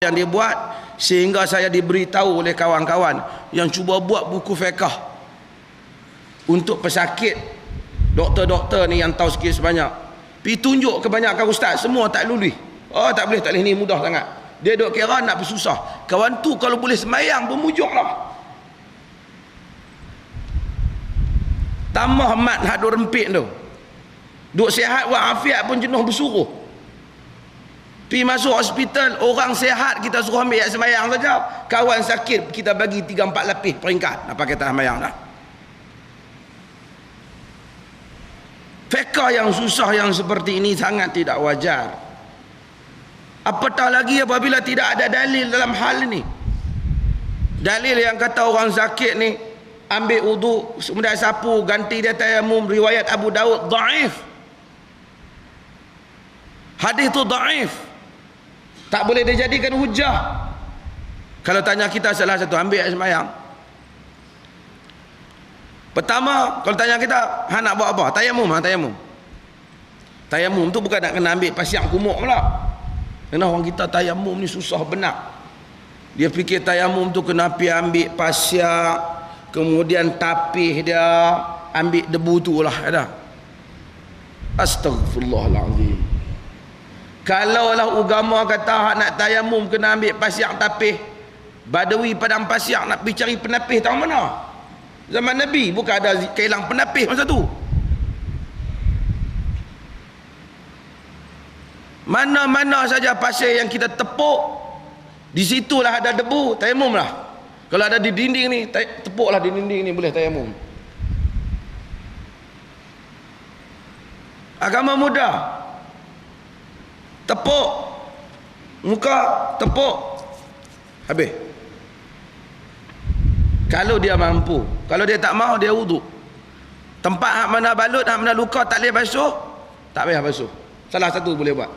yang dia buat sehingga saya diberitahu oleh kawan-kawan yang cuba buat buku fiqah untuk pesakit doktor-doktor ni yang tahu sikit sebanyak. Pergi tunjuk kebanyakan ustaz semua tak lulus oh tak boleh tak boleh. Ni mudah sangat. Dia duk kira nak bersusah. Kawan tu kalau boleh semayang bermujur lah tambah mat hak duk rempit tu. Duk sihat walafiat pun jenuh bersuruh Pergi masuk hospital, orang sehat kita suruh ambil ayat semayang saja. Kawan sakit, kita bagi 3-4 lapis peringkat. Nak pakai tanah semayang dah. Fekah yang susah yang seperti ini sangat tidak wajar. Apatah lagi apabila tidak ada dalil dalam hal ini. Dalil yang kata orang sakit ni, ambil uduk, kemudian sapu, ganti dia tayamum, riwayat Abu Daud, da'if. Hadis tu da'if. Tak boleh dijadikan hujah. Kalau tanya kita salah satu ambil ayat semayang. Pertama, kalau tanya kita, ha nak buat apa? Tayamum, ha tayamum. Tayamum tu bukan nak kena ambil pasiak kumuk pula. Kerana orang kita tayamum ni susah benar. Dia fikir tayamum tu kena pergi ambil pasiak, kemudian tapih dia, ambil debu tu lah. Ada. Astagfirullahaladzim. Kalau lah agama kata hak nak tayamum kena ambil pasiak tapih. Badawi padang pasiak nak pergi cari penapih tahu mana? Zaman Nabi bukan ada kailang penapih masa tu. Mana-mana saja pasir yang kita tepuk di situlah ada debu, tayamum lah. Kalau ada di dinding ni, tepuklah di dinding ni boleh tayamum. Agama mudah tepuk. Muka tepuk. Habis. Kalau dia mampu. Kalau dia tak mau dia wuduk. Tempat hak mana balut hak mana luka tak boleh basuh tak payah basuh. Salah satu boleh buat.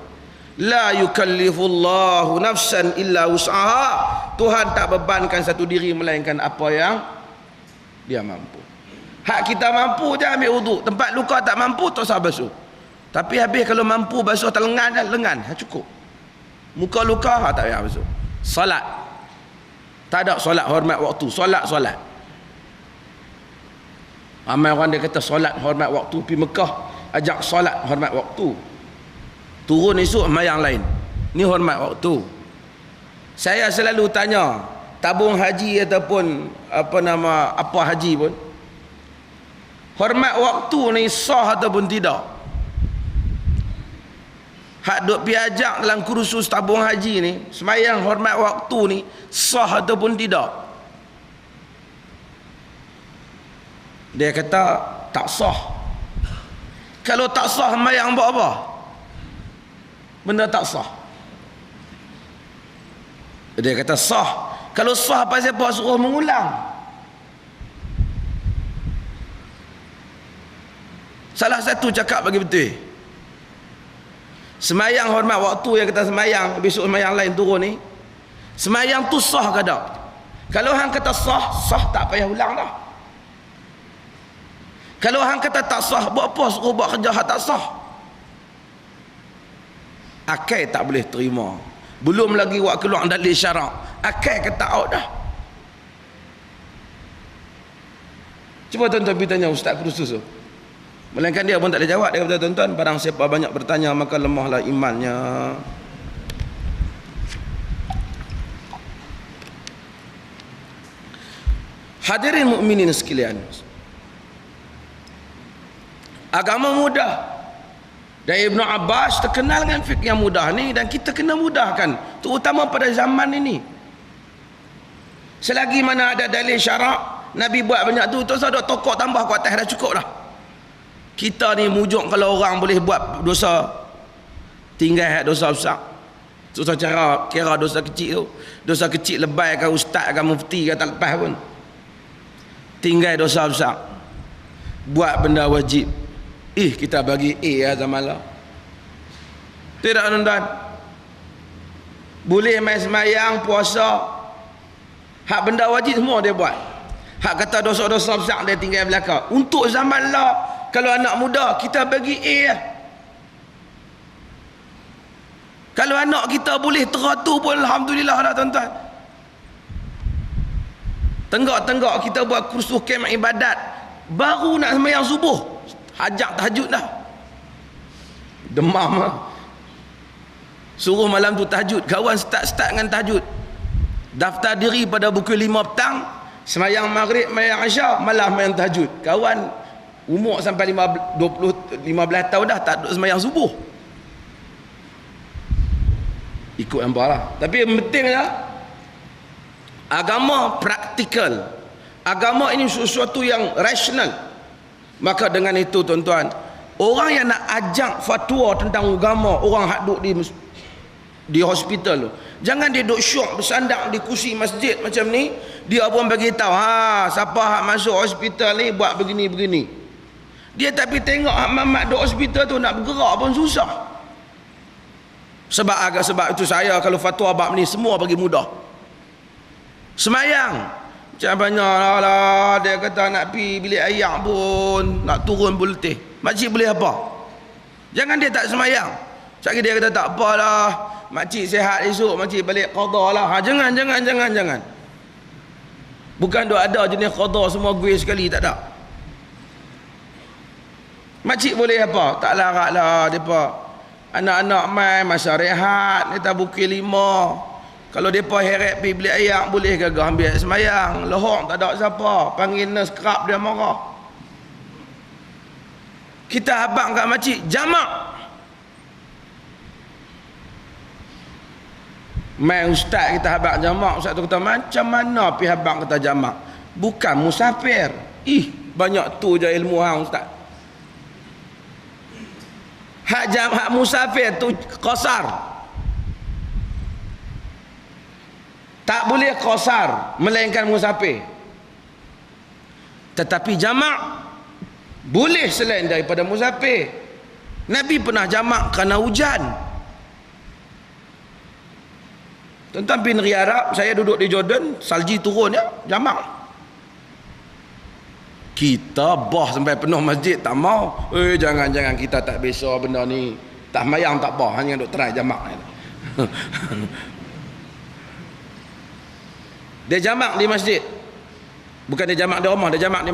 La yukallifullahu nafsan illa wus'aha. Tuhan tak bebankan satu diri melainkan apa yang dia mampu. Hak kita mampu je ambil wuduk. Tempat luka tak mampu tak usah basuh tapi habis kalau mampu basuh atas lengan dah, lengan. Ha, cukup. Muka luka, ha, tak payah basuh. Salat. Tak ada solat hormat waktu. Solat, solat. Ramai orang dia kata solat hormat waktu. Pergi Mekah, ajak solat hormat waktu. Turun esok, mayang lain. Ni hormat waktu. Saya selalu tanya, tabung haji ataupun apa nama apa haji pun hormat waktu ni sah ataupun tidak hak duk piajak dalam kursus tabung haji ni semayang hormat waktu ni sah ataupun tidak? Dia kata tak sah. Kalau tak sah semayang buat apa? Benda tak sah. Dia kata sah. Kalau sah apa suruh mengulang? Salah satu cakap bagi betul Semayang hormat waktu yang kita semayang Besok semayang lain turun ni. Semayang tu sah ke tak? Kalau hang kata sah, sah tak payah ulang dah. Kalau hang kata tak sah, buat apa? Suruh buat kerja tak sah. Akal tak boleh terima. Belum lagi buat keluar dalil syarak. Akal kata out dah? Cuba tuan-tuan tanya Ustaz Kursus tu Melainkan dia pun tak ada jawab dia kata tuan-tuan barang siapa banyak bertanya maka lemahlah imannya. Hadirin mukminin sekalian. Agama mudah. Dan Ibn Abbas terkenal dengan fiqh yang mudah ni dan kita kena mudahkan terutama pada zaman ini. Selagi mana ada dalil syarak Nabi buat banyak tu tu ada tokok tambah kuat atas dah cukup dah kita ni mujuk kalau orang boleh buat dosa. Tinggal dosa besar. Susah cara kira dosa kecil tu. Dosa kecil lebay kan ustaz kan mufti kan tak lepas pun. Tinggal dosa besar. Buat benda wajib. Ih kita bagi A ya zaman lah. Tidak tuan boleh main semayang puasa. Hak benda wajib semua dia buat. Hak kata dosa-dosa besar dia tinggal belakang. Untuk zaman lah kalau anak muda kita bagi A lah. Kalau anak kita boleh teratur pun Alhamdulillah dah tuan-tuan. Tenggak-tenggak kita buat kursus kem ibadat. Baru nak sembahyang subuh. Hajak tahajud dah. Demam lah. Suruh malam tu tahajud. Kawan start-start dengan tahajud. Daftar diri pada pukul 5 petang. Semayang maghrib, semayang asya. Malam main tahajud. Kawan umur sampai 15, 20, 15 tahun dah tak duduk semayang subuh. Ikut hampa lah. Tapi yang penting adalah agama praktikal. Agama ini sesuatu yang rasional. Maka dengan itu tuan-tuan, orang yang nak ajak fatwa tentang agama, orang hak duduk di di hospital tu. Jangan dia duduk syok bersandar di kursi masjid macam ni, dia pun bagi tahu, ha, siapa hak masuk hospital ni buat begini-begini. Dia tapi tengok hak mamat duduk hospital tu nak bergerak pun susah. Sebab agak sebab itu saya kalau fatwa bab ni semua bagi mudah. Semayang. Macam banyak lah, dia kata nak pi bilik air pun, nak turun pun letih. Makcik boleh apa? Jangan dia tak semayang. Sekali dia kata tak apalah, makcik sehat esok, makcik balik qada lah. Ha, jangan, jangan, jangan, jangan. Bukan duk ada jenis qada semua gue sekali, tak ada. Makcik boleh apa? Tak larat lah, mereka. Anak-anak main masa rehat, ni tak bukil lima. Kalau mereka heret pergi beli air, boleh gagah ambil semayang. Lohong tak ada siapa. Panggil nurse kerap dia marah. Kita habang kat makcik, jamak. Main ustaz kita habang jamak. Ustaz tu kata, macam mana pergi habang kata jamak? Bukan musafir. Ih, banyak tu je ilmu hang ustaz. Hak jam hak musafir tu qasar. Tak boleh qasar melainkan musafir. Tetapi jamak boleh selain daripada musafir. Nabi pernah jamak kerana hujan. Tentang bin Arab, saya duduk di Jordan, salji turun ya, jamak. Kita bah sampai penuh masjid tak mau. Eh jangan-jangan kita tak biasa benda ni. Tak mayang tak bah, hanya duk try jamak dia jamak di masjid. Bukan dia jamak di rumah, dia jamak di